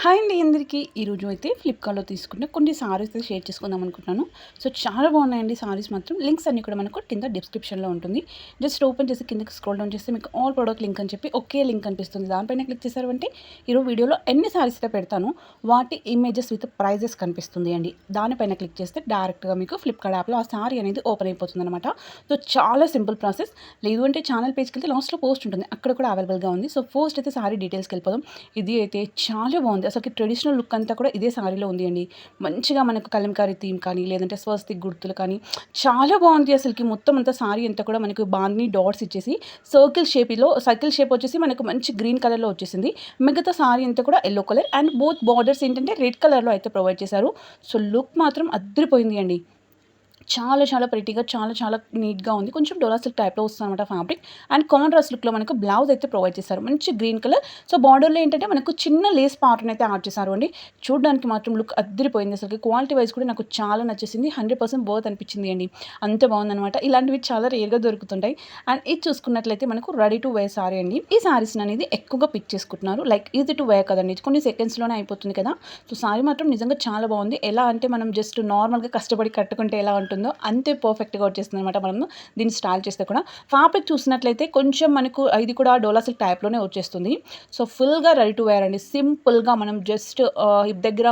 Hi అండి అందరికీ. ఈరోజు అయితే ఫ్లిప్కార్ట్లో తీసుకున్న కొన్ని సారీస్ అయితే షేర్ చేసుకుందాం అనుకుంటున్నాను. సో చాలా బాగున్నాయండి సారీస్ మాత్రం. లింక్స్ అన్ని కూడా మనకు కింద డిస్క్రిప్షన్లో ఉంటుంది. జస్ట్ ఓపెన్ చేసి కిందకి స్క్రోల్ డౌన్ చేస్తే మీకు ఆల్ ప్రోడక్ట్ లింక్ అని చెప్పి ఒకే లింక్ అనిపిస్తుంది. దానిపైన క్లిక్ చేశారు అంటే ఈరోజు వీడియోలో ఎన్ని సారీస్ అయితే పెడతాను వాటి ఇమేజెస్ విత్ ప్రైజెస్ కనిపిస్తుంది అండి. దానిపైన క్లిక్ చేస్తే డైరెక్ట్గా మీకు ఫ్లిప్కార్ట్ యాప్లో ఆ సారీ అనేది ఓపెన్ అయిపోతుంది అనమాట సో చాలా సింపుల్ ప్రాసెస్ లేదు అంటే ఛానల్ పేజ్కి వెళ్తే లాస్ట్లో పోస్ట్ ఉంటుంది. అక్కడ కూడా అవైలబుల్గా ఉంది. సో ఫస్ట్ అయితే సారీ డీటెయిల్స్కి వెళ్ళిపోదాం. ఇది అయితే చాలా బాగుంది. అసలు ట్రెడిషనల్ లుక్ అంతా కూడా ఇదే సారీలో ఉంది అండి మంచిగా మనకు కలంకారీ థీమ్ కానీ లేదంటే స్వస్తిక్ గుర్తులు కానీ చాలా బాగుంది అసలుకి. మొత్తం అంతా సారీ అంతా కూడా మనకు బాండ్ని డాట్స్ ఇచ్చేసి సర్కిల్ షేప్లో సర్కిల్ షేప్ వచ్చేసి మనకు మంచి గ్రీన్ కలర్లో వచ్చేసింది. మిగతా సారీ అంతా కూడా yellow colour and both borders ఏంటంటే రెడ్ కలర్లో అయితే ప్రొవైడ్ చేశారు. సో లుక్ మాత్రం అద్దరిపోయింది అండి. చాలా చాలా ప్రెటీగా చాలా చాలా నీట్గా ఉంది. కొంచెం డోలా సిల్క్ టైప్లో వస్తుంది అనమాట ఫ్యాబ్రిక్ అండ్ కాంట్రాస్ట్ లుక్లో మనకు బ్లౌజ్ అయితే ప్రొవైడ్ చేశారు మంచి గ్రీన్ కలర్ సో బార్డర్లో ఏంటంటే మనకు చిన్న లేస్ పాటర్న్ అయితే యాడ్ చేశారు అండి. చూడడానికి మాత్రం లుక్ అద్దరిపోయింది అసలు క్వాలిటీ వైజ్ కూడా నాకు చాలా నచ్చేసింది. హండ్రెడ్ పర్సెంట్ బోత్ అనిపించింది అండి. అంత బాగుందనమాట ఇలాంటివి చాలా రేర్గా దొరుకుతుంటాయి. అండ్ ఇది చూసుకున్నట్లయితే మనకు రెడీ టు వేర్ సారీ అండి. ఈ సారీస్ అనేది ఎక్కువగా పిక్ చేసుకుంటున్నారు. లైక్ ఈజీ టు వేర్ కదండి. కొన్ని సెకండ్స్లోనే అయిపోతుంది కదా. సో సారీ మాత్రం నిజంగా చాలా బాగుంది. ఎలా అంటే మనం జస్ట్ నార్మల్గా కష్టపడి కట్టుకుంటే ఎలా ఉంటుంది? అంతే పర్ఫెక్ట్గా వచ్చేస్తుంది అనమాట మనం దీన్ని స్టాల్ చేస్తే కూడా. ఫ్యాబ్రిక్ చూసినట్లయితే కొంచెం మనకు ఇది కూడా డోలా సిల్క్ టైప్లోనే వచ్చేస్తుంది. సో ఫుల్గా రెడీ టు వేర్ అండి. సింపుల్గా మనం జస్ట్ హిప్ uh, దగ్గర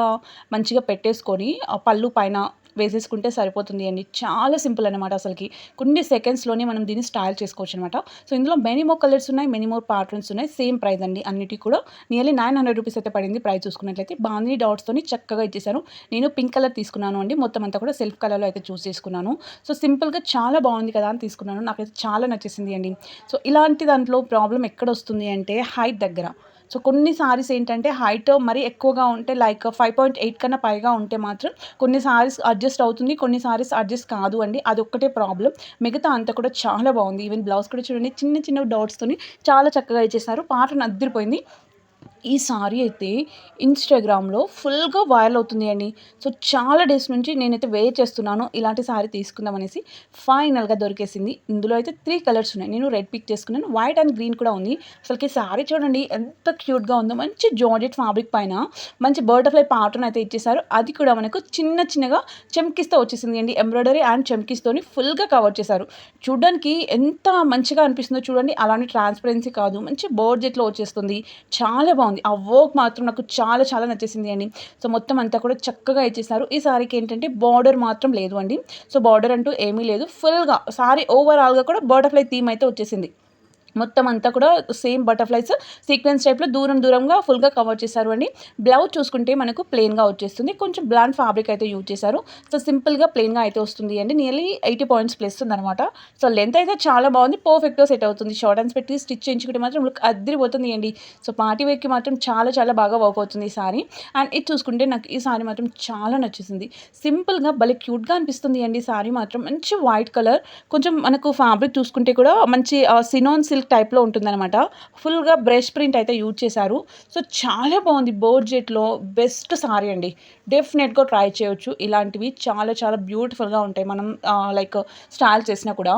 మంచిగా పెట్టేసుకొని పళ్ళు పైన వేసేసుకుంటే సరిపోతుంది అండి. చాలా సింపుల్ అనమాట అసలుకి. కొన్ని సెకండ్స్లోనే మనం దీన్ని స్టైల్ చేసుకోవచ్చు అనమాట సో ఇందులో మెనీ కలర్స్ ఉన్నాయి మెనీ మోర్ ప్యాటర్న్స్ ఉన్నాయి సేమ్ ప్రైస్ అండి. అన్నిటి కూడా నియర్లీ నైన్ హండ్రెడ్ రూపీస్ అయితే పడింది ప్రైస్ చూసుకున్నట్లయితే. బాందీ డాట్స్తోని చక్కగా ఇచ్చేసాను నేను పింక్ కలర్ తీసుకున్నాను అండి. మొత్తం అంతా కూడా సెల్ఫ్ కలర్లో అయితే చూస్ చేసుకున్నాను. సో సింపుల్గా చాలా బాగుంది కదా అని తీసుకున్నాను. నాకైతే చాలా నచ్చేసింది అండి. సో ఇలాంటి దాంట్లో ప్రాబ్లం ఎక్కడ వస్తుంది అంటే హైట్ దగ్గర. సో కొన్ని సారీస్ ఏంటంటే హైట్ మరీ ఎక్కువగా ఉంటే లైక్ ఫైవ్ పాయింట్ ఎయిట్ కన్నా పైగా ఉంటే మాత్రం కొన్ని సారీస్ అడ్జస్ట్ అవుతుంది కొన్ని సారీస్ అడ్జస్ట్ కాదు అండి. అది ఒక్కటే ప్రాబ్లం. మిగతా అంతా కూడా చాలా బాగుంది. ఈవెన్ బ్లౌజ్ కూడా చూడండి చిన్న చిన్న డాట్స్తోని చాలా చక్కగా ఇచ్చేసారు. పాటను అద్దరిపోయింది ఈ సారీ అయితే ఇన్స్టాగ్రామ్లో ఫుల్గా వైరల్ అవుతుంది అండి. సో చాలా డేస్ నుంచి నేనైతే వెయిట్ చేస్తున్నాను ఇలాంటి సారీ తీసుకుందాం అనేసి ఫైనల్గా దొరికేసింది. ఇందులో అయితే త్రీ కలర్స్ ఉన్నాయి. నేను రెడ్ పిక్ చేసుకున్నాను వైట్ అండ్ గ్రీన్ కూడా ఉంది. అసలుకి సారీ చూడండి ఎంత క్యూట్గా ఉందో. మంచి జార్జెట్ ఫ్యాబ్రిక్ పైన మంచి బటర్ఫ్లై ప్యాటర్న్ అయితే ఇచ్చేసారు అది కూడా మనకు చిన్న చిన్నగా చెమ్కిస్తో వచ్చేసింది అండి. ఎంబ్రాయిడరీ అండ్ చెమ్కిస్తోని ఫుల్గా కవర్ చేశారు. చూడడానికి ఎంత మంచిగా అనిపిస్తుందో చూడండి. అలానే ట్రాన్స్పరెన్సీ కాదు మంచి బోర్జెట్లో వచ్చేస్తుంది. చాలా బాగుంది. ఆ వర్క్ మాత్రం నాకు చాలా చాలా నచ్చేసింది అండి. సో మొత్తం అంతా కూడా చక్కగా ఇచ్చేసారు. ఈ సారీకి ఏంటంటే బార్డర్ మాత్రం లేదు అండి. సో బార్డర్ అంటూ ఏమీ లేదు. ఫుల్గా సారీ ఓవరాల్గా కూడా బటర్ఫ్లై థీమ్ అయితే వచ్చేసింది. మొత్తం అంతా కూడా సేమ్ బటర్ఫ్లైస్ సీక్వెన్స్ టైప్లో దూరం దూరంగా ఫుల్గా కవర్ చేశారు అండి. బ్లౌజ్ చూసుకుంటే మనకు ప్లెయిన్గా వచ్చేస్తుంది. కొంచెం బ్లాండ్ ఫ్యాబ్రిక్ అయితే యూజ్ చేశారు. సో సింపుల్గా ప్లెయిన్గా అయితే వస్తుంది అండి. నియర్లీ ఎయిటీ పాయింట్స్ ప్లస్ అనమాట సో లెంత్ అయితే చాలా బాగుంది. పర్ఫెక్ట్గా సెట్ అవుతుంది. షార్ట్ అండ్స్ పెట్టి స్టిచ్ చేయించుకుంటే మాత్రం లుక్ అద్దరిపోతుంది అండి. సో పార్టీ వేర్కి మాత్రం చాలా చాలా బాగా వర్క్ అవుతుంది ఈ సారీ అండ్ ఇది చూసుకుంటే నాకు ఈ సారీ మాత్రం చాలా నచ్చేసింది. సింపుల్గా భలే క్యూట్గా అనిపిస్తుంది అండి సారీ మాత్రం. మంచి వైట్ కలర్ కొంచెం మనకు ఫ్యాబ్రిక్ చూసుకుంటే కూడా మంచి సినోన్ సిల్క్ టైప్లో ఉంటుందన్నమాట. ఫుల్గా బ్రష్ ప్రింట్ అయితే యూజ్ చేశారు. సో చాలా బాగుంది బోర్జెట్లో బెస్ట్ సారీ అండి. డెఫినెట్గా ట్రై చేయొచ్చు. ఇలాంటివి చాలా చాలా బ్యూటిఫుల్గా ఉంటాయి. మనం లైక్ స్టైల్ చేసినా కూడా.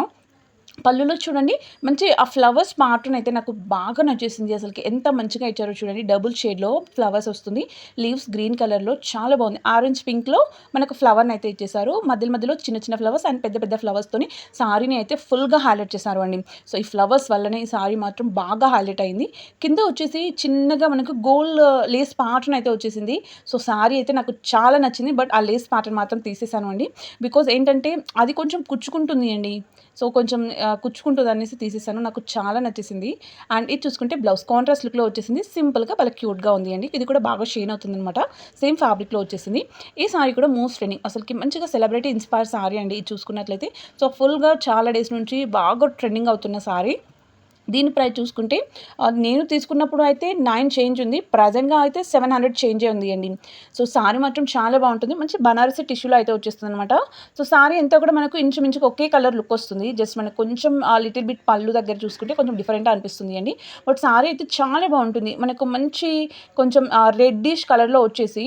పళ్ళులో చూడండి మంచి ఆ ఫ్లవర్స్ ప్యాటర్న్ అయితే నాకు బాగా నచ్చేసింది. అసలుకి ఎంత మంచిగా ఇచ్చారో చూడండి. డబుల్ షేడ్లో ఫ్లవర్స్ వస్తుంది. లీవ్స్ గ్రీన్ కలర్లో చాలా బాగుంది. ఆరెంజ్ పింక్లో మనకు ఫ్లవర్ని అయితే ఇచ్చేసారు మధ్య మధ్యలో చిన్న చిన్న ఫ్లవర్స్ అండ్ పెద్ద పెద్ద ఫ్లవర్స్తోని సారీని అయితే ఫుల్గా హైలైట్ చేశారు అండి. సో ఈ ఫ్లవర్స్ వల్లనే ఈ సారీ మాత్రం బాగా హైలైట్ అయింది. కింద వచ్చేసి చిన్నగా మనకు గోల్డ్ లేస్ ప్యాటర్న్ అయితే వచ్చేసింది. సో సారీ అయితే నాకు చాలా నచ్చింది. బట్ ఆ లేస్ ప్యాటర్న్ మాత్రం తీసేసాను అండి. బికాజ్ ఏంటంటే అది కొంచెం కుచ్చుకుంటుంది అండి. సో కొంచెం కుచ్చుకుంటుంది అనేసి తీసేసాను. నాకు చాలా నచ్చేసింది. అండ్ ఇది చూసుకుంటే బ్లౌజ్ కాంట్రాస్ట్ లుక్లో వచ్చేసింది. సింపుల్గా బాగా క్యూట్గా ఉంది అండి. ఇది కూడా బాగా షేన్ అవుతుంది అనమాట సేమ్ ఫ్యాబ్రిక్లో వచ్చేసింది. ఈ సారీ కూడా మోస్ట్ ట్రెండింగ్ అసలుకి మంచిగా సెలబ్రిటీ ఇన్స్పైర్ సారీ అండి. ఇది చూసుకున్నట్లయితే. సో ఫుల్గా చాలా డేస్ నుంచి బాగా ట్రెండింగ్ అవుతున్న సారీ దీని ప్రైస్ చూసుకుంటే నేను తీసుకున్నప్పుడు అయితే నైన్ చేంజ్ ఉంది. ప్రజెంట్గా అయితే సెవెన్ హండ్రెడ్ చేంజ్ ఉంది అండి. సో సారీ మాత్రం చాలా బాగుంటుంది. మంచి బనారసి టిష్యూలో అయితే వచ్చేస్తుంది అనమాట సో సారీ ఎంత కూడా మనకు ఇంచుమించుకు ఒకే కలర్ లుక్ వస్తుంది. జస్ట్ మనకు కొంచెం లిటిల్ బిట్ పళ్ళు దగ్గర చూసుకుంటే కొంచెం డిఫరెంట్ అనిపిస్తుంది అండి. బట్ సారీ అయితే చాలా బాగుంటుంది. మనకు మంచి కొంచెం రెడ్డిష్ కలర్లో వచ్చేసి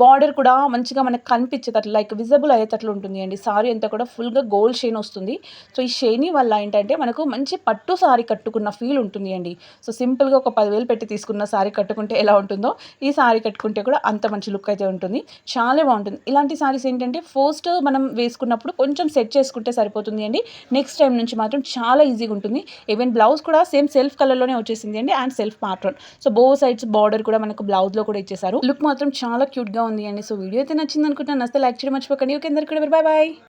బార్డర్ కూడా మంచిగా మనకు కనిపించేటట్లు లైక్ విజిబుల్ అయ్యేటట్లు ఉంటుంది అండి. సారీ అంతా కూడా ఫుల్గా గోల్డ్ షేన్ వస్తుంది. సో ఈ షేని వల్ల ఏంటంటే మనకు మంచి పట్టు సారీ కట్టుకున్న ఫీల్ ఉంటుంది అండి. సో సింపుల్గా ఒక పదివేలు పెట్టి తీసుకున్న సారీ కట్టుకుంటే ఎలా ఉంటుందో ఈ సారీ కట్టుకుంటే కూడా అంత మంచి లుక్ అయితే ఉంటుంది. చాలా బాగుంటుంది. ఇలాంటి సారీస్ ఏంటంటే ఫస్ట్ మనం వేసుకున్నప్పుడు కొంచెం సెట్ చేసుకుంటే సరిపోతుంది అండి. నెక్స్ట్ టైం నుంచి మాత్రం చాలా ఈజీగా ఉంటుంది. ఈవెన్ బ్లౌజ్ కూడా సేమ్ సెల్ఫ్ కలర్లోనే వచ్చేసింది అండి and self pattern so both sides border కూడా మనకు బ్లౌజ్లో కూడా ఇచ్చేసారు. లుక్ మాత్రం చాలా క్యూట్గా ఉంది అండి. సో వీడియో అయితే నచ్చింది అనుకుంటున్నాను నస్తే లైక్ చేయడం మర్చిపోకండి. ఓకే అందరికీ కూడా బాయ్ బాయ్.